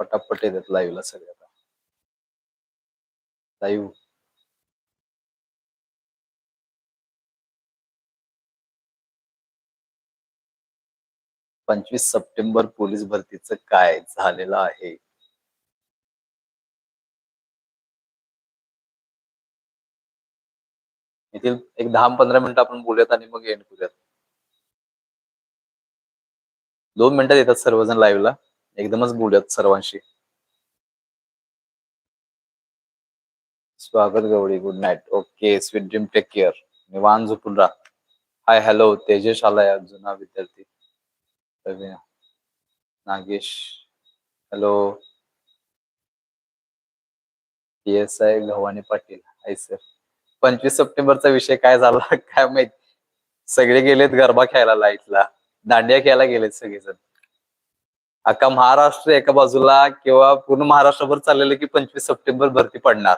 पटापट येतात लाईव्हला सगळे आता लाईव्ह पंचवीस सप्टेंबर पोलीस भरतीचं काय झालेलं आहे? येथील एक दहा पंधरा मिनिटं आपण बोलूयात आणि मग एंड करूयात. दोन मिनिटात येतात सर्वजण लाईव्हला एकदमच बोलूयात सर्वांशी. स्वागत Gawali good night okay sweet dream take care निवान झोपून राहा. हाय हॅलो तेजेश आलाय जुना विद्यार्थी. Nagesh hello S I Gavhane Patil. Hi sir पंचवीस सप्टेंबरचा विषय काय झाला काय माहीत. सगळे गेलेत गरबा खेळायला लाईटला दांडिया खेळायला गेलेत सगळेजण. अख्खा महाराष्ट्र एका बाजूला किंवा पूर्ण महाराष्ट्रभर चाललेलं की पंचवीस सप्टेंबर भरती पडणार.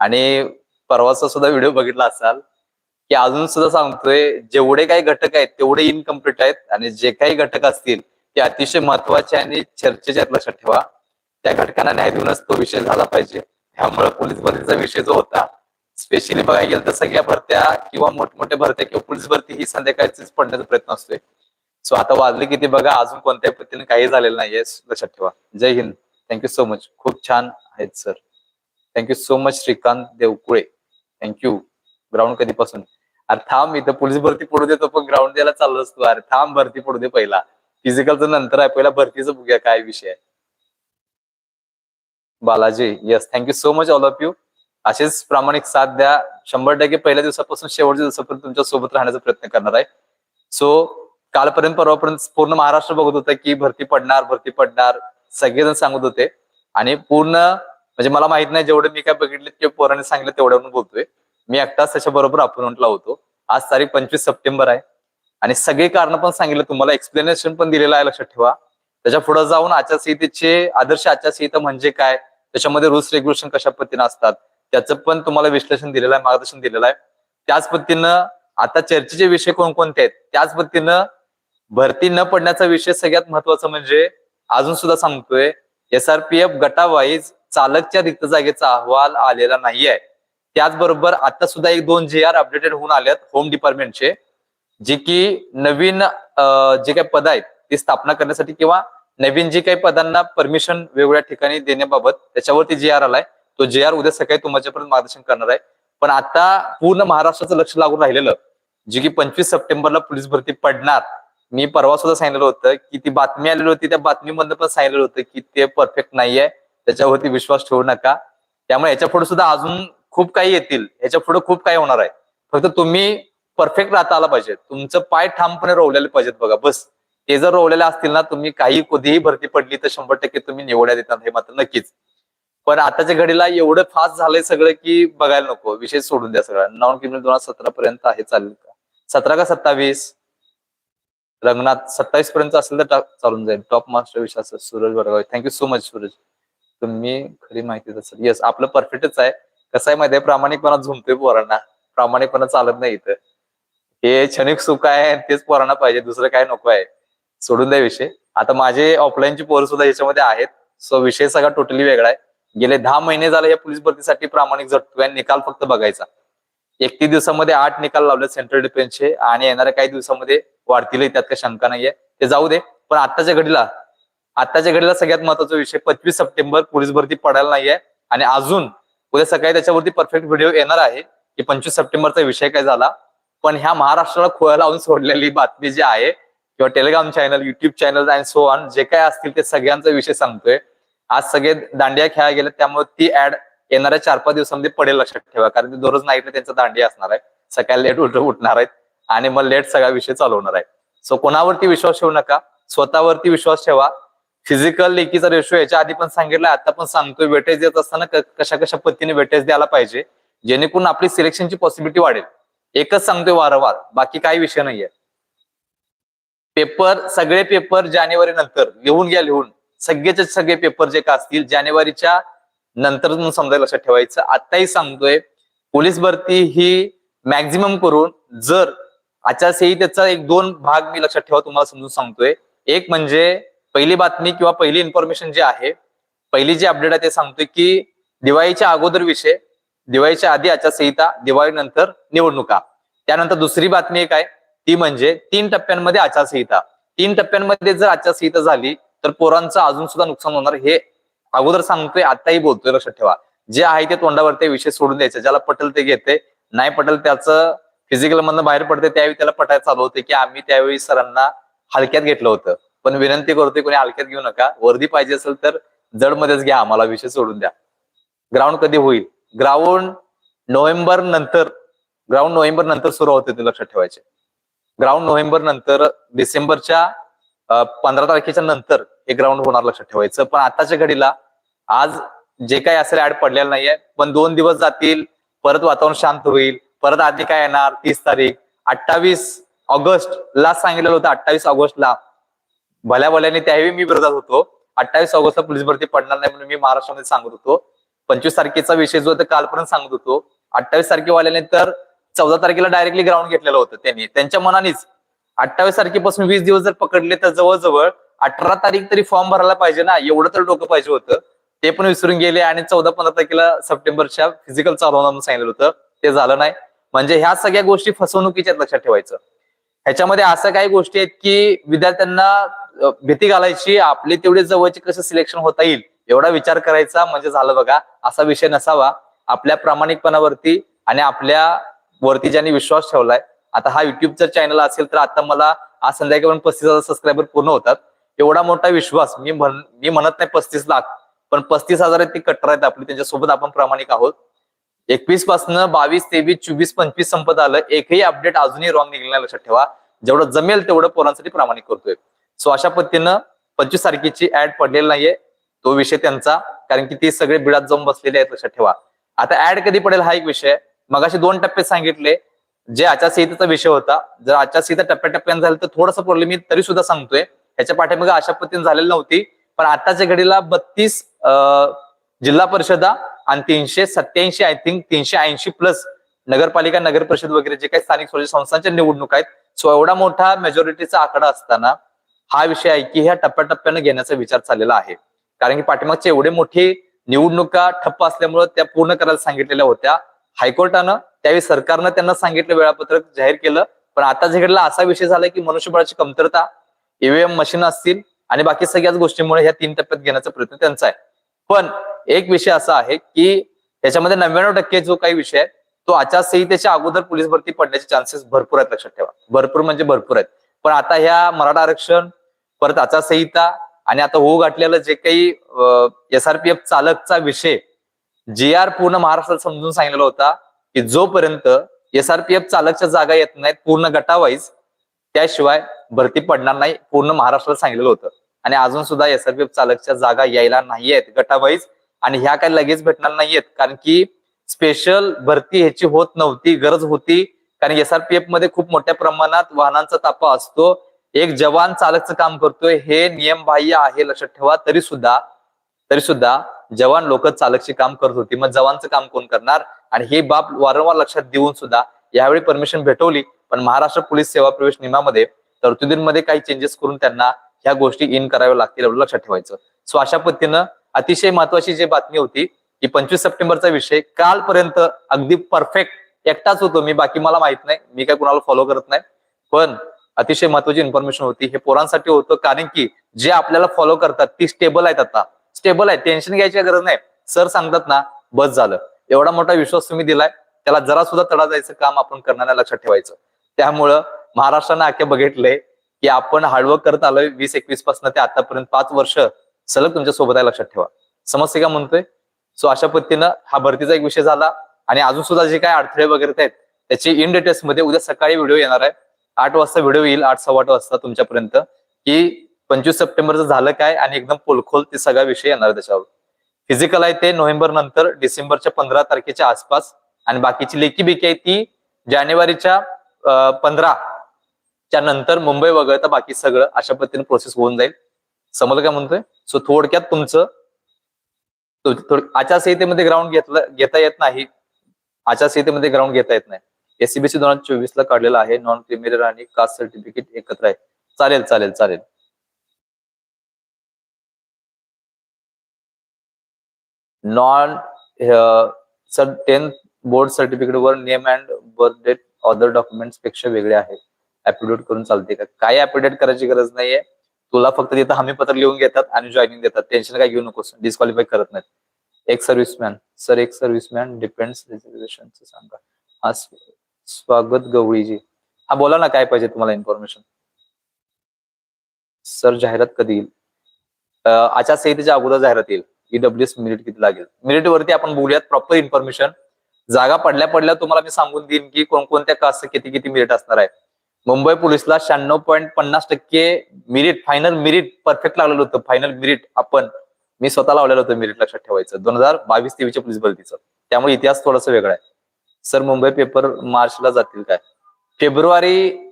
आणि परवाचा सुद्धा व्हिडिओ बघितला असाल की अजून सुद्धा सांगतोय जेवढे काही घटक आहेत तेवढे इनकम्प्लीट आहेत आणि जे काही घटक असतील ते अतिशय महत्त्वाचे आणि चर्चेचे लक्षात ठेवा. त्या घटकांना न्याय देऊनच तो विषय झाला पाहिजे. त्यामुळे पोलीस भरतीचा विषय जो होता स्पेशली बघायला गेलं तर सगळ्या भरत्या किंवा मोठमोठ्या भरत्या किंवा पोलीस भरती ही संध्याकाळचीच पडण्याचा प्रयत्न असतोय. सो आता वाजले किती बघा अजून कोणत्याही पद्धतीने काही झालेलं नाहीये लक्षात ठेवा. Jai Hind. Thank you so much खूप छान आहेत sir thank you so much Shrikant Devkule. Thank you ground कधीपासून? अरे थांब इथं पोलीस भरती पडू देतो पण ग्राउंड द्यायला चाललो असतो. अरे थांब भरती पडू दे पहिला. फिजिकलचं नंतर आहे पहिला भरतीचं बघूया काय विषय आहे. Balaji yes thank you so much all of you असेच प्रामाणिक साथ द्या. शंभर टक्के पहिल्या दिवसापासून शेवटच्या दिवसापर्यंत तुमच्यासोबत राहण्याचा प्रयत्न करणार आहे. सो कालपर्यंत परवापर्यंत पूर्ण महाराष्ट्र बघत होता की भरती पडणार भरती पडणार सगळेजण सांगत होते. आणि पूर्ण म्हणजे मला माहीत नाही जेवढे मी काय बघितले किंवा पोरांनी सांगितलं तेवढ्यावरून बोलतोय. मी एकटाच त्याच्या बरोबर होतो. आज तारीख पंचवीस सप्टेंबर आहे. आणि सगळे कारण पण सांगितलं तुम्हाला एक्सप्लेनेशन पण दिलेलं आहे लक्षात ठेवा. त्याच्या पुढे जाऊन आचारसंहितेचे आदर्श आचारसंहिता म्हणजे काय? त्याच्यामध्ये रूल्स रेग्युलेशन कशा पद्धतीने असतात? त्याचं पण तुम्हाला विश्लेषण दिलेलं आहे मार्गदर्शन दिलेलं आहे. त्याच पद्धतीनं आता चर्चेचे विषय कोणकोणते आहेत? त्याच पद्धतीनं भरती न पडण्याचा विषय सगळ्यात महत्त्वाचा म्हणजे अजून सुद्धा सांगतोय एसआरपीएफ गटावाईज चालकच्या रिक्त जागेचा अहवाल आलेला नाहीये. त्याचबरोबर आता सुद्धा एक दोन जे आर अपडेटेड होऊन आल्यात होम डिपार्टमेंटचे जे की नवीन जे काही पद आहेत ती स्थापना करण्यासाठी किंवा नवीन जे काही पदांना परमिशन वेगवेगळ्या ठिकाणी देण्याबाबत त्याच्यावरती जे आर आलाय. तो जे आर उद्या सकाळी तुमच्यापर्यंत मार्गदर्शन करणार आहे. पण आता पूर्ण महाराष्ट्राचं लक्ष लागून राहिलेलं जे की पंचवीस सप्टेंबरला पोलीस भरती पडणार मी परवा सुद्धा सांगितलं होतं की ती बातमी आलेली होती त्या बातमीमधनं पण सांगितलं होतं की ते परफेक्ट नाहीये. त्याच्यावरती विश्वास ठेवू नका. त्यामुळे याच्यापुढे सुद्धा अजून खूप काही येतील. याच्यापुढे खूप काही होणार आहे. फक्त तुम्ही परफेक्ट राहता आला पाहिजे. तुमचं पाय ठामपणे रोवलेले पाहिजेत बघा. बस. ते जर रोवलेले असतील ना तुम्ही काही कधीही भरती पडली तर शंभर टक्के तुम्ही निवड्या देतात. हे मात्र नक्कीच. पण आताच्या घडीला एवढं फास्ट झालंय सगळं की बघायला नको. विषय सोडून द्या सगळं. नॉन क्रिमिनल दोन हजार सतरा पर्यंत आहे चालेल का? सतरा का सत्तावीस? रंगनाथ सत्तावीस पर्यंत असेल तर चालून जाईल. Top master Vishwas Suraj Bargaon thank you so much Suraj. तुम्ही खरी माहिती असेल येस आपलं परफेक्टच आहे. कसं आहे माहिती आहे प्रामाणिकपणा झुमतोय पोरांना. प्रामाणिकपणा चालत नाही इथं. हे क्षणिक सुख आहे तेच पोरांना पाहिजे. दुसरं काय नको आहे. सोडून द्या विषय. आता माझे ऑफलाईनचे पोर सुद्धा याच्यामध्ये आहेत. सो विषय सगळा टोटली वेगळा आहे. गेले दहा महिने झाले या पोलीस भरतीसाठी प्रामाणिक झटतोय निकाल फक्त बघायचा. एकतीस दिवसामध्ये आठ निकाल लावले सेंट्रल डिफेन्सचे आणि येणाऱ्या काही दिवसामध्ये वाढतील त्यात काही शंका नाहीये. ते जाऊ दे. पण आत्ताच्या घडीला आत्ताच्या घडीला सगळ्यात महत्त्वाचा विषय पंचवीस सप्टेंबर पोलीस भरती पडायला नाहीये आणि अजून उद्या सकाळी त्याच्यावरती परफेक्ट व्हिडिओ येणार आहे की पंचवीस सप्टेंबरचा विषय काय झाला. पण ह्या महाराष्ट्राला खोया लावून सोडलेली बातमी जी आहे किंवा Telegram channel YouTube channel and so on जे काय असतील ते सगळ्यांचा विषय सांगतोय. आज सगळे दांडिया खेळायला गेले त्यामुळे ती ऍड येणाऱ्या चार पाच दिवसामध्ये पडेल लक्षात ठेवा कारण की दररोज नाईटला त्यांचा दांडी असणार आहे. सकाळी लेट उलट उठणार आहेत आणि मग लेट सगळा विषय चालवणार आहे. सो कोणावरती विश्वास ठेवू नका स्वतःवरती विश्वास ठेवा. फिजिकल लेकीचा रेशो याच्या आधी पण सांगितलं आता पण सांगतोय. वेटेज देत असताना कशा कशा पद्धतीने वेटेज द्यायला पाहिजे जेणेकरून आपली सिलेक्शनची पॉसिबिलिटी वाढेल. एकच सांगतोय वारंवार बाकी काही विषय नाहीये. पेपर सगळे पेपर जानेवारी नंतर लिहून घ्या लिहून. सगळेचे सगळे पेपर जे का असतील जानेवारीच्या नंतर समजा लक्षात ठेवायचं. आताही सांगतोय पोलीस भरती ही मॅक्झिमम करून जर आचारसंहितेचा एक दोन भाग मी लक्षात ठेवा तुम्हाला समजून सांगतोय. एक म्हणजे पहिली बातमी किंवा पहिली इन्फॉर्मेशन जी आहे पहिली जी अपडेट आहे ते सांगतोय की दिवाळीच्या अगोदर विषय दिवाळीच्या आधी आचारसंहिता दिवाळीनंतर निवडणुका. त्यानंतर दुसरी बातमी एक आहे ती म्हणजे तीन टप्प्यांमध्ये आचारसंहिता. तीन टप्प्यांमध्ये जर आचारसंहिता झाली तर पोरांचं अजून सुद्धा नुकसान होणार हे अगोदर सांगतोय आताही बोलतोय लक्षात ठेवा. जे आहे ते तोंडावरती विषय सोडून द्यायचे. ज्याला पटेल ते घेते. नाही पटेल त्याचं फिजिकल मधनं बाहेर पडते त्यावेळी त्याला पटायला चालू होते की आम्ही त्यावेळी सरांना हलक्यात घेतलं होतं. पण विनंती करतोय कोणी हलक्यात घेऊ नका. वर्दी पाहिजे असेल तर जडमध्येच घ्या आम्हाला विषय सोडून द्या. ग्राउंड कधी होईल? ग्राउंड नोव्हेंबर नंतर ग्राउंड नोव्हेंबर नंतर सुरू होते ते लक्षात ठेवायचे. ग्राउंड नोव्हेंबर नंतर डिसेंबरच्या पंधरा तारखेच्या नंतर हे ग्राउंड होणार लक्षात ठेवायचं. पण आताच्या घडीला आज जे काही असेल ऍड पडलेलं नाहीये पण दोन दिवस जातील परत वातावरण शांत होईल परत आधी काय येणार? तीस तारीख. अठ्ठावीस ऑगस्ट ला सांगितलेलं होतं अठ्ठावीस ऑगस्टला. भल्या भल्याने त्यावेळी मी विरोधात होतो. अठ्ठावीस ऑगस्टला पोलीस भरती पडणार नाही म्हणून मी महाराष्ट्रामध्ये सांगत होतो. पंचवीस तारखेचा विषय जो होता कालपर्यंत सांगत होतो. अठ्ठावीस तारखेवाल्याने तर चौदा तारखेला डायरेक्टली ग्राउंड घेतलेलं होतं त्यांनी. त्यांच्या मनानेच. अठ्ठावीस तारखेपासून वीस दिवस जर पकडले तर जवळजवळ अठरा तारीख तरी फॉर्म भरायला पाहिजे ना? एवढं तर डोकं पाहिजे होतं. ते पण विसरून गेले आणि चौदा पंधरा तारखेला सप्टेंबरच्या फिजिकल चालू होणार सांगितलं होतं. ते झालं नाही. म्हणजे ह्या सगळ्या गोष्टी फसवणुकीच्या लक्षात ठेवायचं. ह्याच्यामध्ये असं काही गोष्टी आहेत की विद्यार्थ्यांना भीती घालायची आपले तेवढे जवळचे कसं सिलेक्शन होता येईल एवढा विचार करायचा म्हणजे झालं बघा. असा विषय नसावा. आपल्या प्रामाणिकपणावरती आणि आपल्या वरती ज्यांनी विश्वास ठेवलाय. आता हा युट्यूबचा चॅनल असेल तर आता मला आज संध्याकाळपर्यंत पस्तीस हजार सबस्क्रायबर पूर्ण होतात. एवढा मोठा विश्वास मी म्हण मी म्हणत नाही पस्तीस लाख. पण पस्तीस हजार आहेत ती कट्टर आहेत आपली. त्यांच्यासोबत आपण प्रामाणिक आहोत. एकवीसपासून बावीस तेवीस चोवीस पंचवीस संपत आलं. एकही अपडेट अजूनही रॉंग निघाला नाही लक्षात ठेवा. जेवढं जमेल तेवढं पोरांसाठी प्रामाणिक करतोय. सो अशा पद्धतीनं पंचवीस तारखेची ऍड पडलेली नाहीये. तो विषय त्यांचा. कारण की ते सगळे बिडात जाऊन बसलेले आहेत लक्षात ठेवा. आता ऍड कधी पडेल हा एक विषय. मगाशी दोन टप्पे सांगितले. जे आचारसंहितेचा विषय होता. जर आचारसंहिता टप्प्याटप्प्यानं झालं तर थोडासा प्रॉब्लेम मी तरी सुद्धा सांगतोय. ह्याच्या पाठीमागे अशा पद्धतीने झालेली नव्हती. पण आताच्या घडीला बत्तीस जिल्हा परिषदा आणि तीनशे सत्याऐंशी आय थिंक तीनशे ऐंशी प्लस नगरपालिका नगर परिषद वगैरे जे काही स्थानिक स्वराज्य संस्थांच्या निवडणूक आहेत सो एवढा मोठा मेजॉरिटीचा आकडा असताना हा विषय आहे की ह्या टप्प्याटप्प्यानं घेण्याचा विचार चाललेला आहे. कारण की पाठीमागचे एवढे मोठे निवडणुका ठप्प असल्यामुळे त्या पूर्ण करायला सांगितलेल्या होत्या. हायकोर्टानं त्यावेळी सरकारनं त्यांना सांगितलं वेळापत्रक जाहीर केलं. पण आता जिकडला असा विषय झालाय की मनुष्यबळाची कमतरता ईव्हीएम मशीन असतील आणि बाकी सगळ्याच गोष्टींमुळे ह्या तीन टप्प्यात घेण्याचा प्रयत्न त्यांचा आहे. पण एक विषय असा आहे की त्याच्यामध्ये नव्याण्णव टक्के जो काही विषय आहे तो आचारसंहितेच्या अगोदर पोलीस भरती पडण्याचे चान्सेस भरपूर आहेत लक्षात ठेवा. भरपूर म्हणजे भरपूर आहेत. पण आता ह्या मराठा आरक्षण परत आचारसंहिता आणि आता होऊ गाठलेलं जे काही एसआरपीएफ चालकचा विषय जी आर पूर्ण महाराष्ट्रात समजून सांगितलेला होता की जोपर्यंत एसआरपीएफ चालकच्या जागा येत नाहीत पूर्ण गटावाईज त्याशिवाय भरती पडणार नाही पूर्ण महाराष्ट्राला सांगितलेलं होतं. आणि अजून सुद्धा एसआरपीएफ चालकच्या जागा यायला नाहीयेत गटावाईज आणि ह्या काही लगेच भेटणार नाहीयेत कारण की स्पेशल भरती ह्याची होत नव्हती गरज होती. कारण एसआरपीएफमध्ये खूप मोठ्या प्रमाणात वाहनांचा तापा असतो. एक जवान चालकचं काम करतोय हे नियम बाह्य आहे लक्षात ठेवा. तरी सुद्धा तरी सुद्धा जवान लोक चालकचे काम करत होती. मग जवानचं काम कोण करणार? आणि हे बाब वारंवार लक्षात देऊन सुद्धा यावेळी परमिशन भेटवली. पण महाराष्ट्र पोलीस सेवा प्रवेश नियमामध्ये तरतुदींमध्ये काही चेंजेस करून त्यांना ह्या गोष्टी इन कराव्या लागतील एवढं लक्षात ठेवायचं. सो अशा पद्धतीनं अतिशय महत्वाची जी बातमी होती की पंचवीस सप्टेंबरचा विषय कालपर्यंत अगदी परफेक्ट एकटाच होतो मी बाकी मला माहीत नाही मी काय कुणाला फॉलो करत नाही. पण अतिशय महत्वाची इन्फॉर्मेशन होती हे पोरांसाठी होतं कारण की जे आपल्याला फॉलो करतात ती स्टेबल आहेत आता. स्टेबल आहे टेन्शन घ्यायची गरज नाही. सर सांगतात ना बस झालं. एवढा मोठा विश्वास तुम्ही दिलाय त्याला जरा सुद्धा तडा जायचं काम आपण करणार लक्षात ठेवायचं. त्यामुळं महाराष्ट्रानं आख्या बघितलंय की आपण हार्डवर्क करत आलोय वीस एकवीसपासून ते आतापर्यंत पाच वर्ष सलग तुमच्यासोबत आहे लक्षात ठेवा. समजते का म्हणतोय? सो अशा पद्धतीनं हा भरतीचा एक विषय झाला. आणि अजून सुद्धा जे काय अडथळे वगैरे आहेत त्याची इन डिटेल्समध्ये उद्या सकाळी व्हिडिओ येणार आहे. आठ वाजता व्हिडिओ येईल आठ सव्वा आठ वाजता तुमच्यापर्यंत. की पंचवीस सप्टेंबरचं झालं काय आणि एकदम पोलखोल ते सगळा विषय येणार त्याच्यावर. फिजिकल आहे ते नोव्हेंबर नंतर डिसेंबरच्या पंधरा तारखेच्या आसपास. आणि बाकीची लेखी बेकी आहे ती जानेवारीच्या पंधरा. त्यानंतर मुंबई वगळता बाकी सगळं अशा पद्धतीने प्रोसेस होऊन जाईल. समजलं काय म्हणतोय? सो थोडक्यात तुमचं आचारसंहितेमध्ये ग्राउंड घेतलं घेता येत नाही. आचारसंहितेमध्ये ग्राउंड घेता येत नाही. एससीबीसी दोन हजार चोवीस ला काढलेला आहे. नॉन क्रिमिनल आणि कास्ट सर्टिफिकेट एकत्र आहे. चालेल चालेल चालेल. Non sir tenth board certificate वर name and birth date other डॉक्युमेंट्सपेक्षा वेगळे आहे. ऍपिडेट करून चालते का? काय ऍपिडेट करायची गरज नाहीये. तुला फक्त तिथं हमी पत्र लिहून घेतात आणि जॉईनिंग देतात. टेन्शन काय घेऊ नकोस. डिस्क्वालिफाय करत नाहीत. एक सर्व्हिसमॅन सर एक सर्व्हिसमॅन डिपेंड्स रिझर्वेशन सांगा. हा स्वागत गवळीजी. हा बोला ना काय पाहिजे तुम्हाला इन्फॉर्मेशन सर जाहिरात कधी येईल? आचारसंहितेच्या अगोदर जाहिरात येईल. ईडब्ल्यूएस मिनिट किती लागेल? मिनिट वरती आपण बोलूयात प्रॉपर इन्फॉर्मेशन जागा पडल्या पडल्या तुम्हाला मी सांगून देईन की कोणकोणत्या कास्ट किती किती मिनिट असणार आहे. मुंबई पोलिसला शहाण्णव पॉईंट पन्नास टक्के मिरिट फायनल मिरिट परफेक्ट लागलेलं होतं. फायनल मिरिट आपण मी स्वतः लावलेलं होतं मिरिट लक्षात ठेवायचं. दोन हजार बावीस तेवीसच्या पोलीस भरतीचं. त्यामुळे इतिहास थोडासा वेगळा आहे. सर मुंबई पेपर मार्चला जातील काय? फेब्रुवारी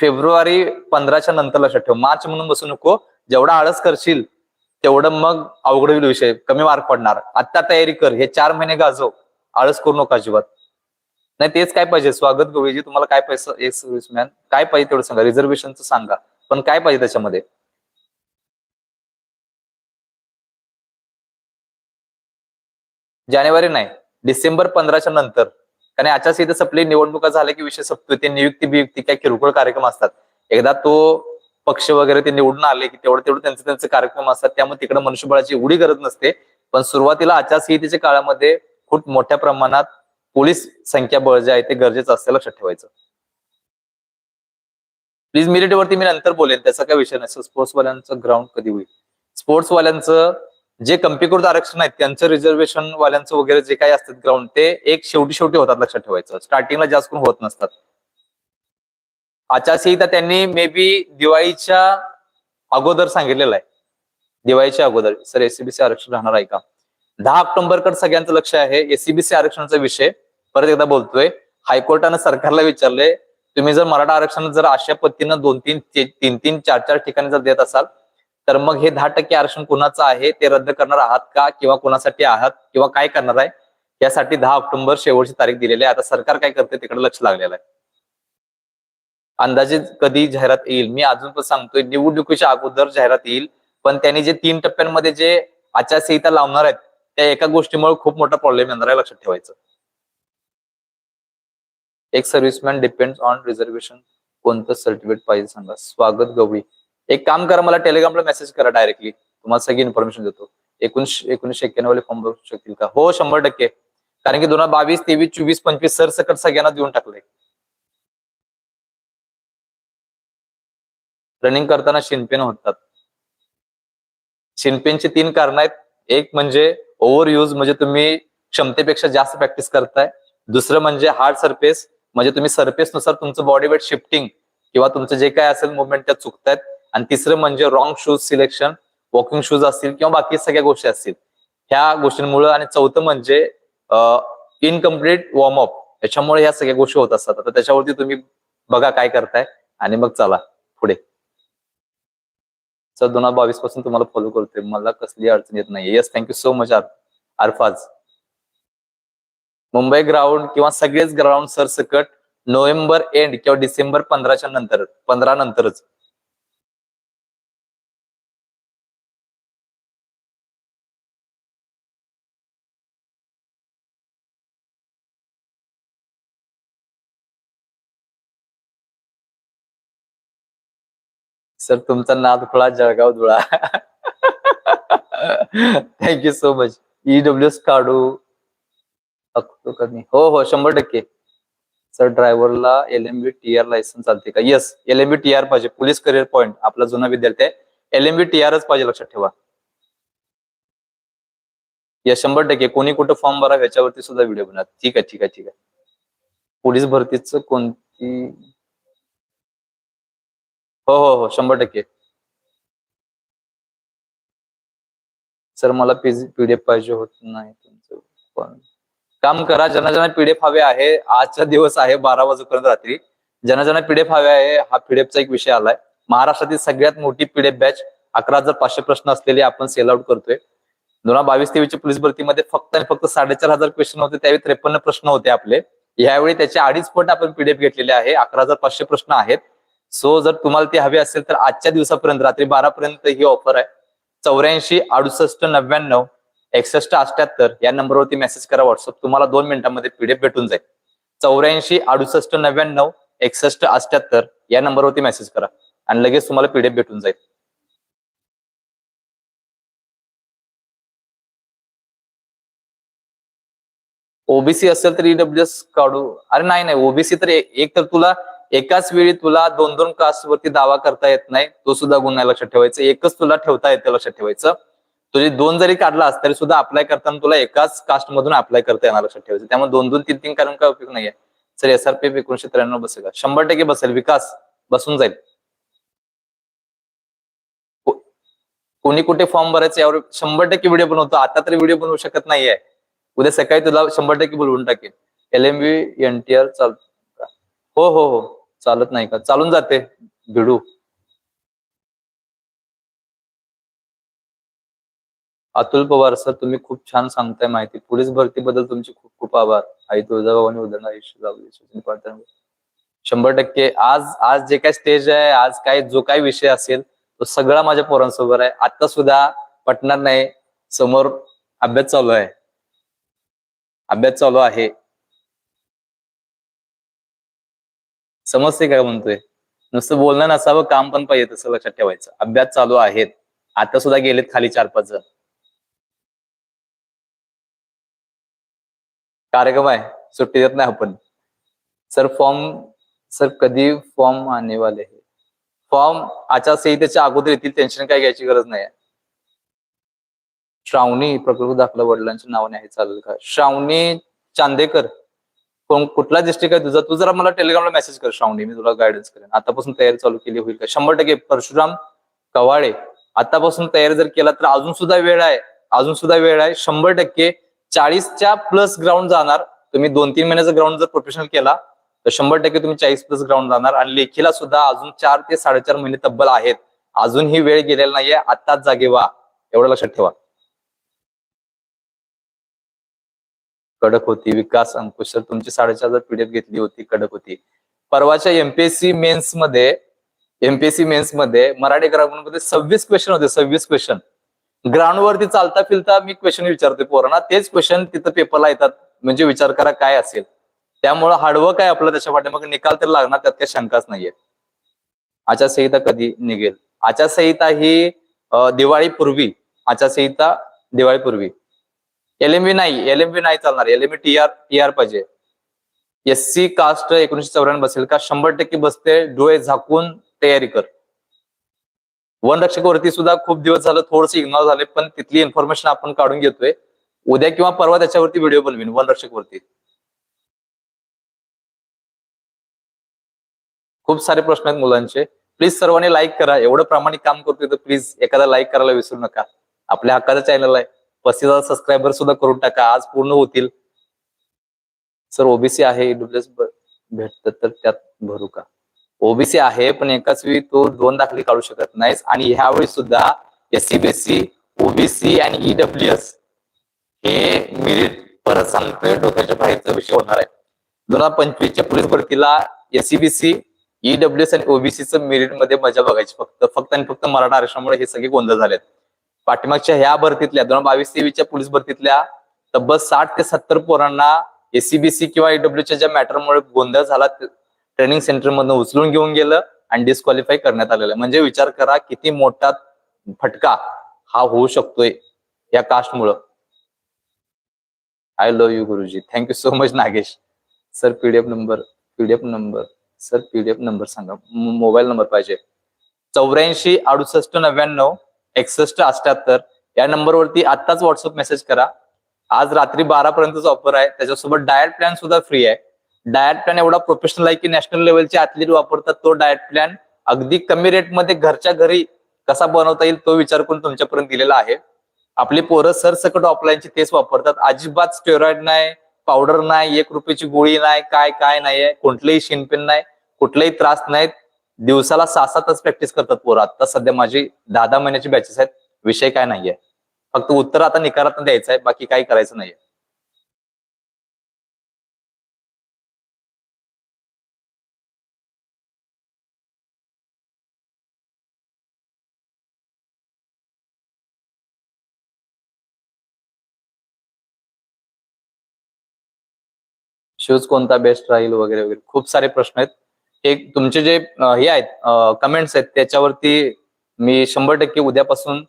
फेब्रुवारी पंधराच्या नंतर लक्षात ठेव. मार्च म्हणून बसू नको. जेवढा आळस करशील तेवढं मग अवघड होईल विषय. कमी मार्क पडणार. आत्ता तयारी कर. हे चार महिने गाजव. आळस करू नका अजिबात. नाही तेच काय पाहिजे? स्वागत गवळीजी तुम्हाला काय पाहिजे एक सर्व्हिसमॅन काय पाहिजे तेवढं सांगा. रिझर्वेशनचं सांगा. पण काय पाहिजे त्याच्यामध्ये? जानेवारी नाही. डिसेंबर पंधराच्या नंतर. कारण आचारसंहिता संपली निवडणुका झाल्या की विषय संपतोय. ते नियुक्ती बियुक्ती काय किरकोळ कार्यक्रम असतात. एकदा तो पक्ष वगैरे ते निवडून आले की तेवढं तेवढं त्यांचे त्यांचे कार्यक्रम असतात. त्यामुळे तिकडे मनुष्यबळाची एवढी गरज नसते. पण सुरुवातीला आचारसंहितेच्या काळामध्ये खूप मोठ्या प्रमाणात पोलीस संख्या बळ जे आहे ते गरजेचं असते लक्षात ठेवायचं. प्लीज मिरिट वरती मी नंतर बोलेन त्याचा काय विषय नाही. स्पोर्ट्स वाल्यांचं ग्राउंड कधी होईल? स्पोर्ट्स वाल्यांचं जे कंपीकृत आरक्षण आहेत त्यांचं रिझर्वेशन वाल्यांचं वगैरे जे काही असतात ग्राउंड ते एक शेवटी शेवटी होतात लक्षात ठेवायचं. स्टार्टिंगला जास्त करून होत नसतात. आचारसंहिता त्यांनी मे बी दिवाळीच्या अगोदर सांगितलेलं आहे. दिवाळीच्या अगोदर. सर एसीबीसी आरक्षण राहणार आहे का? दहा ऑक्टोबरकडे सगळ्यांचं लक्ष आहे. एसीबीसी आरक्षणाचा विषय परत एकदा बोलतोय. हायकोर्टानं सरकारला विचारलंय तुम्ही जर मराठा आरक्षण जर अशा पद्धतीनं दोन तीन तीन तीन चार चार ठिकाणी जर देत असाल तर मग हे दहा टक्के आरक्षण कुणाचं आहे ते रद्द करणार आहात का किंवा कोणासाठी आहात किंवा काय करणार आहे यासाठी दहा ऑक्टोबर शेवटची तारीख दिलेली आहे. आता सरकार काय करते तिकडे लक्ष लागलेलं आहे. अंदाजे कधी जाहिरात येईल? मी अजून पण सांगतोय निवडणुकीच्या अगोदर जाहिरात येईल पण त्यांनी जे तीन टप्प्यांमध्ये जे आचारसंहिता लावणार आहेत त्या एका गोष्टीमुळे खूप मोठा प्रॉब्लेम येणार आहे लक्षात ठेवायचं. एक सर्व्हिसमॅन डिपेंड ऑन रिझर्वेशन कोणतं सर्टिफिकेट पाहिजे सांगा. स्वागत गवळी. एक काम करा मला टेलिग्रामला मेसेज करा डायरेक्टली तुम्हाला सगळी इन्फॉर्मेशन देतो. एकोणीशे एकोणीशे एक्क्याण्णव फॉर्म भरू शकतील का? हो शंभर टक्के. कारण की दोन हजार बावीस तेवीस चोवीस पंचवीस सरसकट सगळ्यांना देऊन टाकलंय. रनिंग करताना शिनपेन होतात. शिनपेनची तीन कारण आहेत. एक म्हणजे ओव्हर यूज म्हणजे तुम्ही क्षमतेपेक्षा जास्त प्रॅक्टिस करताय. दुसरं म्हणजे हार्ड सरफेस म्हणजे तुम्ही सरफेस नुसार तुमचं बॉडी वेट शिफ्टिंग किंवा तुमचं जे काय असेल मुवमेंट त्या चुकतायत. आणि तिसरं म्हणजे wrong shoes selection walking shoes असतील किंवा बाकी सगळ्या गोष्टी असतील. ह्या गोष्टींमुळे आणि चौथं म्हणजे इनकम्प्लीट वॉर्मअप याच्यामुळे ह्या सगळ्या गोष्टी होत असतात. आता त्याच्यावरती तुम्ही बघा काय करताय. आणि मग चला पुढे. सर दोन हजार बावीसपासून तुम्हाला फॉलो करतोय. मला कसली अडचण येत नाही yes thank you so much R Arfaz Mumbai ground किंवा सगळेच ग्राउंड सरसकट नोव्हेंबर एंड किंवा डिसेंबर पंधराच्या नंतर पंधरा नंतरच. सर तुमचा नाद खुळा Jalgaon Dhula. Thank you so much EW काढू. हो हो शंभर टक्के. सर ड्रायव्हरला L M B T R license चालते का? Yes L M B T R पाहिजे. पोलीस करिअर पॉईंट आपला जुना विद्यार्थी आहे. एल एम बी टी आरच पाहिजे लक्षात ठेवा. या शंभर टक्के. कोणी कुठं फॉर्म भरा याच्यावरती सुद्धा व्हिडिओ बनवा. ठीक आहे ठीक आहे ठीक आहे. पोलीस भरतीच कोणती? हो हो हो शंभर टक्के. सर मला पीडीएफ पाहिजे होत नाही तुमचं पण. काम करा. ज्यांना ज्यांना पीडीएफ हवे आहे आजचा दिवस आहे बारा वाजेपर्यंत रात्री. ज्यांना ज्यांना पीडीएफ हवे आहे हा पीडीएफचा एक विषय आलाय. महाराष्ट्रातील सगळ्यात मोठी पीडीएफ बॅच अकरा हजार पाचशे प्रश्न असलेले आपण सेल आउट करतोय. दोन हजार बावीस तेवीसच्या पोलीस भरतीमध्ये फक्त आणि फक्त साडेचार हजार क्वेश्चन होते त्यावेळी त्रेपन्न प्रश्न होते आपले. यावेळी त्याचे अडीच पट आपण पीडीएफ घेतलेले आहे. अकरा हजार पाचशे प्रश्न आहेत. सो जर तुम्हाला ते हवे असेल तर आजच्या दिवसापर्यंत रात्री बारा पर्यंत ही ऑफर आहे. चौऱ्याऐंशी अडुसष्ट नव्याण्णव एकसष्ट अठ्याहत्तर या नंबरवरती मेसेज करा व्हॉट्सअप तुम्हाला दोन मिनिटांमध्ये पीडीएफ भेटून जाईल. चौऱ्याऐंशी अडुसष्ट नव्याण्णव एकसष्ट अठ्याहत्तर या नंबरवरती मेसेज करा. आणि लगेच तुम्हाला पीडीएफ भेटून जाईल. ओबीसी असेल तर ईडब्ल्यूएस काढू. अरे नाही नाही. ओबीसी तर एक तर तुला एकाच वेळी तुला दोन दोन कास्ट वरती दावा करता येत नाही. तो सुद्धा गुन्हा लक्षात ठेवायचा. एकच तुला ठेवता येते लक्षात ठेवायचं. तुझे दोन जरी काढलास तरी सुद्धा अप्लाय करताना तुला एकाच कास्ट मधून अप्लाय करता येणार लक्षात ठेवायचं. त्यामुळे दोन दोन तीन तीन कारण काय उपयोग नाहीये. सर एसआरपीएफ एकोणीशे त्र्याण्णव बसेल का? शंभर टक्के बसेल. विकास बसून जाईल. कोणी कुठे फॉर्म भरायचं यावर शंभर टक्के व्हिडिओ बनवतो. आता तरी व्हिडिओ बनवू शकत नाहीये. उद्या सकाळी तुला शंभर टक्के बोलवून टाकेल एल एम बी एनटीआर चाल हो हो हो. चालत नाही का? चालून जाते. भिडू. अतुल पवार सर तुम्ही खूप छान सांगताय माहिती. पोलीस भरतीबद्दल तुमचे खूप खूप आभार. आई तुळजाभवानी उदयन आयुष्य शंभर टक्के आज आज जे काय स्टेज आहे आज काय जो काय विषय असेल तो सगळा माझ्या पोरांसोबत आहे. आता सुद्धा पटणार नाही समोर अभ्यास चालू आहे. अभ्यास चालू आहे. समजते काय म्हणतोय? नुसतं बोलणं नसावं काम पण पाहिजे तसं लक्षात ठेवायचं. अभ्यास चालू आहेत. आता सुद्धा गेलेत खाली चार पाच जण. कार्यक्रम आहे. सुट्टी देत नाही आपण. सर फॉर्म सर कधी फॉर्म आने वाले है? फॉर्म आचारसंहितेच्या अगोदर येतील टेन्शन काय घ्यायची गरज नाही श्रावणी प्रकल्प दाखला वडिलांच्या नावाने आहे चालेल का? श्रावणी चांदेकर कोण कुठला डिस्ट्रिक्ट आहे तुझा? तू जरा मला टेलिग्रामला मेसेज कर श्रावणी. मी तुला गायडन्स करेन. आतापासून तयारी चालू केली होईल का? शंभर टक्के. परशुराम कवाळे आतापासून तयारी जर केला तर अजून सुद्धा वेळ आहे. अजून सुद्धा वेळ आहे. शंभर टक्के. चाळीसच्या प्लस ग्राउंड जाणार. तुम्ही दोन तीन महिन्याचा ग्राउंड जर प्रोफेशनल केला तर शंभर टक्के तुम्ही चाळीस प्लस ग्राउंड जाणार. आणि लेखीला सुद्धा अजून चार ते साडेचार महिने तब्बल आहेत. अजून ही वेळ गेलेला नाहीये. आताच जागे व्हा. एवढं लक्षात ठेवा. कडक होती. विकास अंकुश सर तुमची साडेचार हजार पीडीएफ घेतली होती कडक होती. परवाच्या एमपीएससी मेन्समध्ये एमपीएससी मेन्समध्ये मराठी ग्रामरमध्ये सव्वीस क्वेश्चन होते सव्वीस क्वेश्चन ग्राउंड वरती चालता फिरता मी क्वेश्चन विचारतोय पोरांना. तेच क्वेश्चन तिथं पेपरला येतात. म्हणजे विचार करा काय असेल. त्यामुळं हार्डवर्क आहे आपलं त्याच्या मग निकाल तर लागणार त्यात काही शंकाच नाहीये. आचारसंहिता कधी निघेल? आचारसंहिता ही दिवाळीपूर्वी. आचारसंहिता दिवाळीपूर्वी. एलएमबी नाही. एलएमबी नाही चालणार. एलएमबी टीआर टीआर पाहिजे. एस सी कास्ट एकोणीशे चौऱ्याण्णव बसेल का? शंभर टक्के बसते. डोळे झाकून तयारी कर. वन रक्षकवरती सुद्धा खूप दिवस झालं थोडस इग्नॉर झाले पण तिथली इन्फॉर्मेशन आपण काढून घेतोय. उद्या किंवा परवा त्याच्यावरती व्हिडिओ बनवीन वन रक्षकवरती खूप सारे प्रश्न आहेत मुलांचे. प्लीज सर्वांनी लाईक करा. एवढं प्रामाणिक काम करतोय तर प्लीज एखादा लाईक करायला विसरू नका. आपल्या हक्काचा चॅनल आहे. पस्तीस हजार सबस्क्रायबर सुद्धा करून टाका. आज पूर्ण होतील. सर ओबीसी आहे. डब्ल्यूएस भेटत तर त्यात भरू का? ओबीसी आहे पण एकाच वेळी तो दोन दाखले काढू शकत नाहीस. आणि ह्यावेळी सुद्धा एससी बीसी ओबीसी आणि ईडब्ल्यूएस हे मिरिट परत सांगतोय डोक्याच्या बाहेरचा विषय होणार आहे. दोन हजार पंचवीसच्या पोलीस भरतीला एससीबीसी ईडब्ल्यूएस आणि ओबीसीचं मेरिटमध्ये मजा बघायची फक्त फक्त आणि फक्त मराठा आरक्षणामुळे हे सगळे गोंधळ झालेत. पाठीमागच्या ह्या भरतीतल्या दोन हजार बावीस तेवीसच्या पोलीस भरतीतल्या तब्बल साठ ते सत्तर पोरांना एसीबीसी किंवा ईडब्ल्यूच्या ज्या मॅटरमुळे गोंधळ झाला ट्रेनिंग सेंटर मधून उचलून घेऊन गेलं आणि डिस्क्वालिफाय करण्यात आलेलं आहे. म्हणजे विचार करा किती मोठा फटका हा होऊ शकतोय या कास्टमुळं आय लव्ह यू गुरुजी. Thank you so much Nagesh. Sir PDF number PDF number sir PDF number सांगा. मोबाईल नंबर पाहिजे. चौऱ्याऐंशी अडुसष्ट नव्याण्णव एकसष्ट अठ्याहत्तर. या नंबरवरती आत्ताच व्हॉट्सअप मेसेज करा. आज रात्री बारा पर्यंतच ऑफर आहे. त्याच्यासोबत डायट प्लॅन सुद्धा फ्री आहे. डायट प्लॅन एवढा प्रोफेशनल आहे की नॅशनल लेवलचे ऍथलीट वापरतात तो डायट प्लॅन अगदी कमी रेटमध्ये घरच्या घरी कसा बनवता येईल तो विचार करून तुमच्यापर्यंत दिलेला आहे. आपली पोरं सरसकट ऑफलाईनची तेच वापरतात. अजिबात स्टेरॉइड नाही पावडर नाही एक रुपयाची गोळी नाही काय काय नाहीये कोणतंही शिनपेन नाही कुठलाही त्रास नाहीत. दिवसाला सहा सहा तास प्रॅक्टिस करतात पोरं. आता सध्या माझी दहा दहा महिन्याची बॅचेस आहेत. विषय काय नाहीये. फक्त उत्तर आता निकारात द्यायचं आहे. बाकी काही करायचं नाहीये. शूज कोणता बेस्ट राहील वगैरे वगैरे. खूप सारे प्रश्न आहेत. हे तुमचे जे हे आहेत कमेंट्स आहेत त्याच्यावरती मी शंभर टक्के उद्यापासून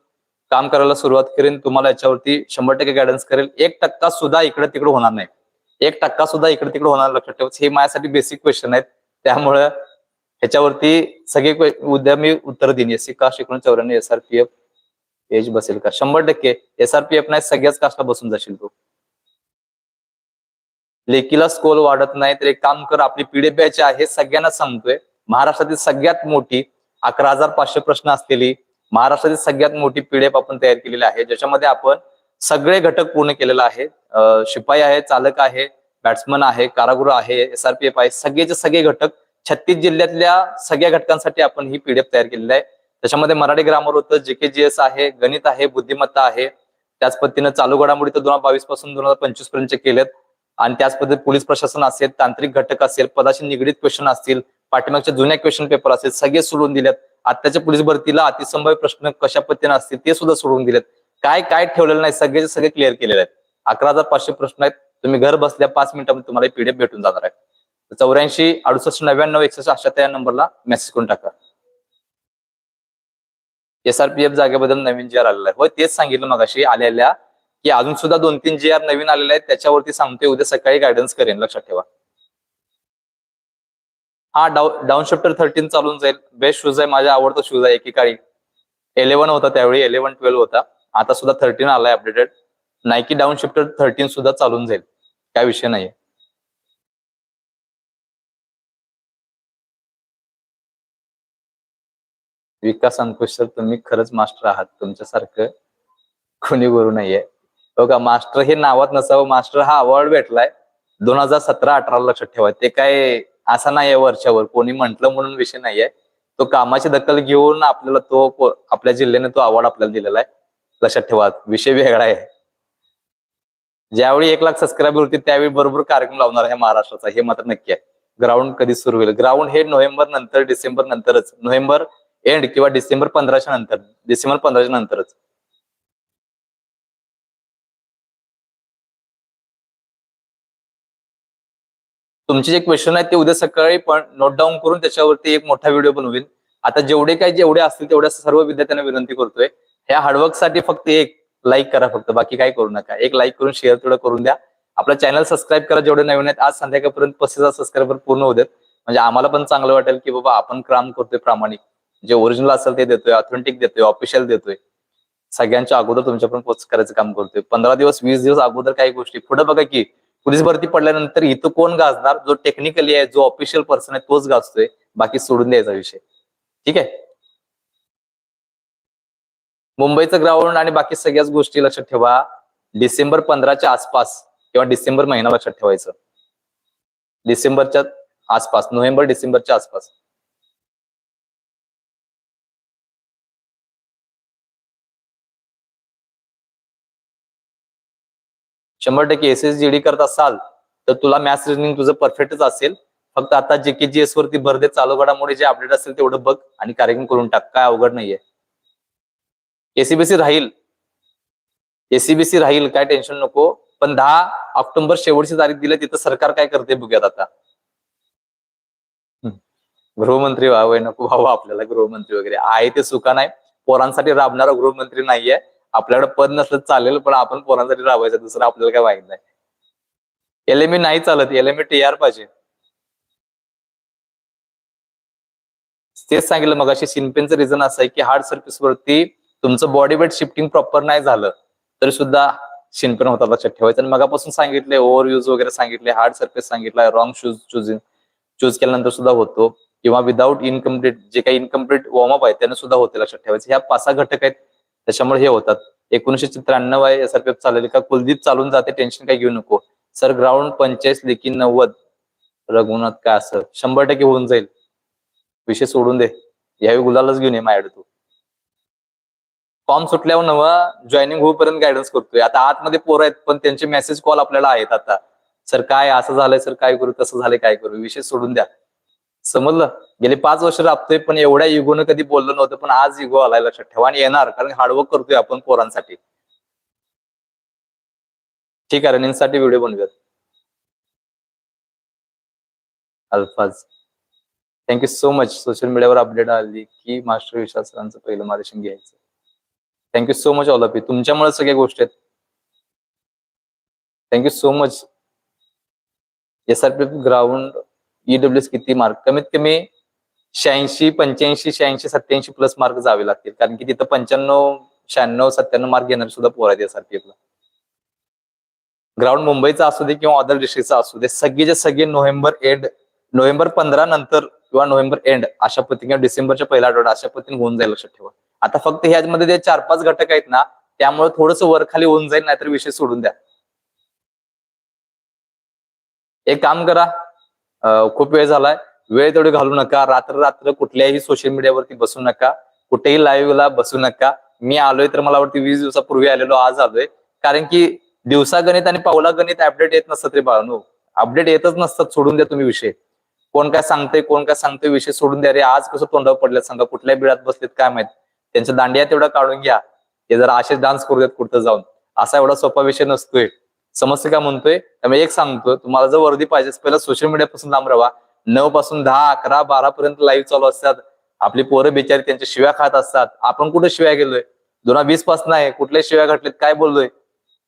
काम करायला सुरुवात करेन. तुम्हाला याच्यावरती शंभर टक्के गायडन्स करेल. एक टक्का सुद्धा इकडे तिकडे होणार नाही. एक टक्का सुद्धा इकडे तिकडे होणार लक्षात ठेवायचं हे माझ्यासाठी बेसिक क्वेश्चन आहेत. त्यामुळं ह्याच्यावरती सगळे उद्या मी उत्तर देईन. एस सी कास्ट एकोणीस चौऱ्याण्णव S R P F age बसेल का? शंभर टक्के. एस आर पी एफ नाही सगळ्याच कास्टला बसून जाशील तू. लेकीला स्कोल वाढत नाही तर एक काम कर आपली पिढी बॅच आहे सगळ्यांना सांगतोय महाराष्ट्रातील सगळ्यात मोठी अकरा हजार पाचशे प्रश्न असलेली महाराष्ट्रातील सगळ्यात मोठी पीडीएफ आपण तयार केलेली आहे ज्याच्यामध्ये आपण सगळे घटक पूर्ण केलेले आहे शिपाई आहे चालक आहे बॅट्समन आहे कारागृह आहे एसआरपीएफ आहे सगळेचे सगळे घटक छत्तीस जिल्ह्यातल्या सगळ्या घटकांसाठी आपण ही पीडीएफ तयार केलेली आहे. त्याच्यामध्ये मराठी ग्रामर होतं जेकेजीएस आहे गणित आहे बुद्धिमत्ता आहे. त्याच पद्धतीनं चालू घडामोडी तर दोन हजार बावीसपासून दोन हजार पंचवीसपर्यंत केलेत. आणि त्याच पद्धतीने पोलीस प्रशासन असेल तांत्रिक घटक असेल पदाशी निगडीत क्वेश्चन असतील पाठीमागच्या जुन्या क्वेश्चन पेपर असेल सगळे सोडून दिलेत. आत्ताच्या पोलीस भरतीला अतिसंभाव्य प्रश्न कशा पद्धतीने असतील ते सुद्धा सोडून दिलेत. काय काय ठेवलेलं नाही सगळे सगळे क्लिअर केलेले आहेत. अकरा हजार पाचशे प्रश्न आहेत. तुम्ही घर बसल्या पाच मिनिटांमध्ये तुम्हाला पीडीएफ भेटून जाणार आहे चौऱ्याऐंशी अडुसष्ट नव्याण्णव एकसष्ट अशा त्या नंबरला मेसेज करून टाका. एसआरपीएफ जागेबद्दल नवीन जी आर आलेला आहे व तेच सांगितलं मगाशी आलेल्या की अजून सुद्धा दोन तीन जे आर नवीन आलेले आहेत त्याच्यावरती सांगतोय उद्या सकाळी गायडन्स करेन लक्षात ठेवा. हा डाऊन शिफ्टर थर्टीन चालून जाईल. बेस्ट शूज आहे माझा आवडता शूज आहे एकेकाळी. इलेव्हन होता त्यावेळी इलेव्हन ट्वेल्व होता. आता सुद्धा थर्टीन आलाय updated Nike down shifter thirteen सुद्धा चालून जाईल. काय विषय नाहीये. विकास अंकुश सर तुम्ही खरंच मास्टर आहात. तुमच्यासारखं कोणी गुरु नाहीये. हो बघा मास्टर हे नावात नसावं. मास्टर हा अवॉर्ड भेटलाय. दोन हजार सतरा अठरा लक्षात ठेवा. ते काय असा नाहीये वरच्यावर कोणी म्हंटल म्हणून विषय नाहीये. तो कामाची दखल घेऊन आपल्याला तो आपल्या जिल्ह्याने तो अवॉर्ड आपल्याला दिलेला आहे. लक्षात ठेवा. विषय वेगळा आहे. ज्यावेळी एक लाख सबस्क्रायबर होती त्यावेळी बरोबर कार्यक्रम लावणार आहे महाराष्ट्राचा. हे मात्र नक्की आहे. ग्राउंड कधी सुरू होईल? ग्राउंड हे नोव्हेंबर नंतर डिसेंबर नंतरच. नोव्हेंबर एंड किंवा डिसेंबर पंधराच्या नंतर. डिसेंबर पंधराच्या नंतरच. तुमचे जे क्वेश्चन आहेत ते उद्या सकाळी पण नोट डाऊन करून त्याच्यावरती एक मोठा व्हिडिओ बनवीन. आता जेवढे काही जेवढे असतील तेवढ्या सर्व विद्यार्थ्यांना विनंती करतोय. ह्या हार्डवर्कसाठी फक्त एक लाईक करा फक्त बाकी काय करू नका. एक लाईक करून शेअर तेवढं करून द्या. आपला चॅनल सबस्क्राईब करा जेवढे नवीन आहेत. आज संध्याकाळपर्यंत पस्तीस हजार सबस्क्रायबर पूर्ण होतात म्हणजे आम्हाला पण चांगलं वाटेल की बाबा आपण काम करतोय प्रामाणिक. जे ओरिजिनल असेल ते देतोय ऑथेंटिक देतोय ऑफिशियल देतोय. सगळ्यांच्या अगोदर तुमच्यापर्यंत पोच करायचं काम करतोय. पंधरा दिवस वीस दिवस अगोदर काही गोष्टी. पुढे बघा की पोलीस भरती पडल्यानंतर इथं कोण गाजणार? जो टेक्निकली आहे जो ऑफिशियल पर्सन आहे तोच गाजतोय. बाकी सोडून द्यायचा विषय. ठीक आहे? मुंबईचं ग्राउंड आणि बाकी सगळ्याच गोष्टी लक्षात ठेवा. डिसेंबर पंधराच्या आसपास किंवा डिसेंबर महिना लक्षात ठेवायचं. डिसेंबरच्या आसपास नोव्हेंबर डिसेंबरच्या आसपास. शंभर टक्के एस एस जी डी करत असाल तर तुला मॅथ्स रिजनिंग तुझं परफेक्टच असेल. फक्त आता जे के जी एस वरती भरदे चालू घडामोडी जे अपडेट असेल तेवढं बघ आणि कार्यक्रम करून टाक काय अवघड नाहीये. एसीबीसी राहील. एसीबीसी राहील काय टेन्शन नको. पण दहा ऑक्टोबर शेवटची तारीख दिली तिथं सरकार काय करते बघूयात आता. गृहमंत्री व्हावं नको व्हावं आपल्याला गृहमंत्री वगैरे. आहे ते सुका नाही. पोरांसाठी राबणारा गृहमंत्री नाहीये. आपल्याकडे पद नसलं चालेल पण आपण पोरांसाठी राबायचं दुसरं आपल्याला काय माहीत नाही. एलएमई नाही चालत एलएमई टी आर पाहिजे. तेच सांगितलं मग अशी सिनपेनचं रिझन असं आहे की हार्ड सर्फेस वरती तुमचं बॉडी वेट शिफ्टिंग प्रॉपर नाही झालं तरी सुद्धा शिनपेन होता लक्षात ठेवायचं. आणि मगापासून सांगितले ओव्हर यूज वगैरे सांगितले हार्ड सर्फेस सांगितलं रॉंग शूज चुजिंग चूज केल्यानंतर सुद्धा होतो. किंवा विदाऊट इनकम्प्लीट जे काही इनकम्प्लीट वॉर्मअप आहे त्यांना सुद्धा होते लक्षात ठेवायचं. ह्या पाच घटक आहेत त्याच्यामुळे हे होतात. एकोणीशे त्र्याण्णव आहे एसआरपीएफ चालेल. का कुलदीप चालून जाते टेन्शन काही घेऊ नको. सर ग्राउंड पंचेस लेखी नव्वद. रघुनाथ काय असं? शंभर टक्के होऊन जाईल. विषय सोडून दे. यावेळी गुलालच घेऊन ये माझ्याकडे तू. फॉर्म सुटल्यावर नवा जॉईनिंग होईपर्यंत गायडन्स करतोय. आता आतमध्ये पोरं आहेत पण त्यांचे मेसेज कॉल आपल्याला आहेत आता. सर काय असं झालंय सर काय करू? तसं झालंय काय करू? विषय सोडून द्या. समजलं? गेले पाच वर्ष राबतोय पण एवढ्या युगोनं कधी बोललं नव्हतं पण आज इगो आलाय लक्षात ठेवा आणि येणार कारण हार्डवर्क करतोय आपण पोरांसाठी. ठीक आहे रनिंगसाठी व्हिडिओ बनवूयात. Alfaz. Thank you so much social मीडियावर अपडेट आली की मास्टर विशाल सरांचं पहिलं मार्गदर्शन घ्यायचं. Thank you so much all of you तुमच्यामुळे सगळ्या गोष्टी आहेत. Thank you so much S R P ground EWS किती मार्क कमीत कमी शहाऐंशी पंच्याऐंशी शहाऐंशी सत्याऐंशी प्लस मार्क जावे लागतील. कारण की तिथं पंच्याण्णव शहाण्णव सत्त्याण्णव मार्क घेणार सुद्धा पोरा आहेत एसआरपीएफला ग्राउंड मुंबईचा असू दे किंवा अदर डिस्ट्रिक्टचा असू दे सगळेचे सगळे नोव्हेंबर एंड नोव्हेंबर पंधरा नंतर किंवा नोव्हेंबर एंड अशा पद्धतीने किंवा डिसेंबरच्या पहिला आठवडा अशा पद्धतीने होऊन जाईल लक्षात ठेवा. आता फक्त ह्यामध्ये ते चार पाच घटक आहेत ना त्यामुळे थोडस वर खाली होऊन जाईल नाहीतर विषय सोडून द्या. एक काम करा खूप वेळ झालाय. वेळ तेवढी घालू नका. रात्र रात्र कुठल्याही सोशल मीडियावरती बसू नका. कुठेही लाईव्हला बसू नका. मी आलोय तर मला वाटतं वीस दिवसापूर्वी आलेलो आज आलोय. कारण की दिवसा गणित आणि पावला गणित अपडेट येत नसतात रे बाळांनो. अपडेट येतच नसतात सोडून द्या तुम्ही विषय. कोण काय सांगते कोण काय सांगते विषय सोडून द्या रे. आज कसं तोंडावर पडल्यात सांगा. कुठल्या बिळात बसलेत काय माहीत. त्यांच्या दांडिया तेवढा काढून घ्या. ते जरा असे डान्स करू देत कुठं जाऊन. असा एवढा सोपा विषय नसतोय. समस्या काय म्हणतोय? त्यामुळे एक सांगतो तुम्हाला जर वर्दी पाहिजे पहिला सोशल मीडियापासून लांब राहा. नऊ पासून दहा अकरा बारा पर्यंत लाईव्ह चालू असतात. आपली पोरं बिचारी त्यांच्या शिव्या खात असतात. आपण कुठे शिव्या गेलोय? दोन हजार वीसपासून आहे. कुठल्या शिव्या घटलेत काय बोललोय?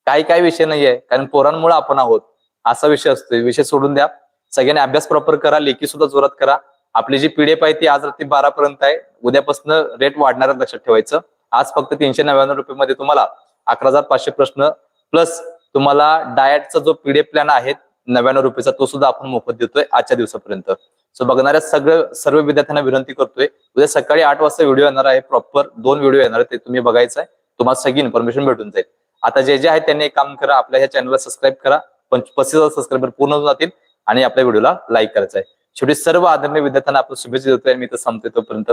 काही काय विषय नाहीये. कारण पोरांमुळे आपण आहोत. असा विषय असतोय. विषय सोडून द्या. सगळ्यांनी अभ्यास प्रॉपर करा. लेखी सुद्धा जोरात करा. आपली जी पीडीएफ आहे ती आज रात्री बारा पर्यंत आहे. उद्यापासून रेट वाढणार लक्षात ठेवायचं. आज फक्त तीनशे नव्याण्णव रुपये मध्ये तुम्हाला अकरा हजार पाचशे प्रश्न प्लस तुम्हाला डाएटचा जो पीडीएफ प्लॅन आहे नव्याण्णव रुपयेचा तो सुद्धा आपण मोफत देतोय आजच्या दिवसापर्यंत. सो बघणाऱ्या सगळं सर्व विद्यार्थ्यांना विनंती करतोय उद्या सकाळी आठ वाजता व्हिडिओ येणार आहे प्रॉपर दोन व्हिडिओ येणार आहे ते तुम्ही बघायचं आहे तुम्हाला सगळी इन्फॉर्मेशन भेटून जाईल. आता जे जे आहे त्यांनी एक काम करा आपल्या ह्या चॅनलला सबस्क्राईब करा पंच पस्तीस हजार सबस्क्रायबर पूर्ण होऊन जातील आणि आपल्या व्हिडिओला लाईक करायचं आहे शेवटी सर्व आदरणीय विद्यार्थ्यांना आपण शुभेच्छा देतोय मी तर संपतोय तोपर्यंत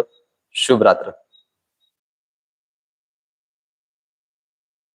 शुभ रात्र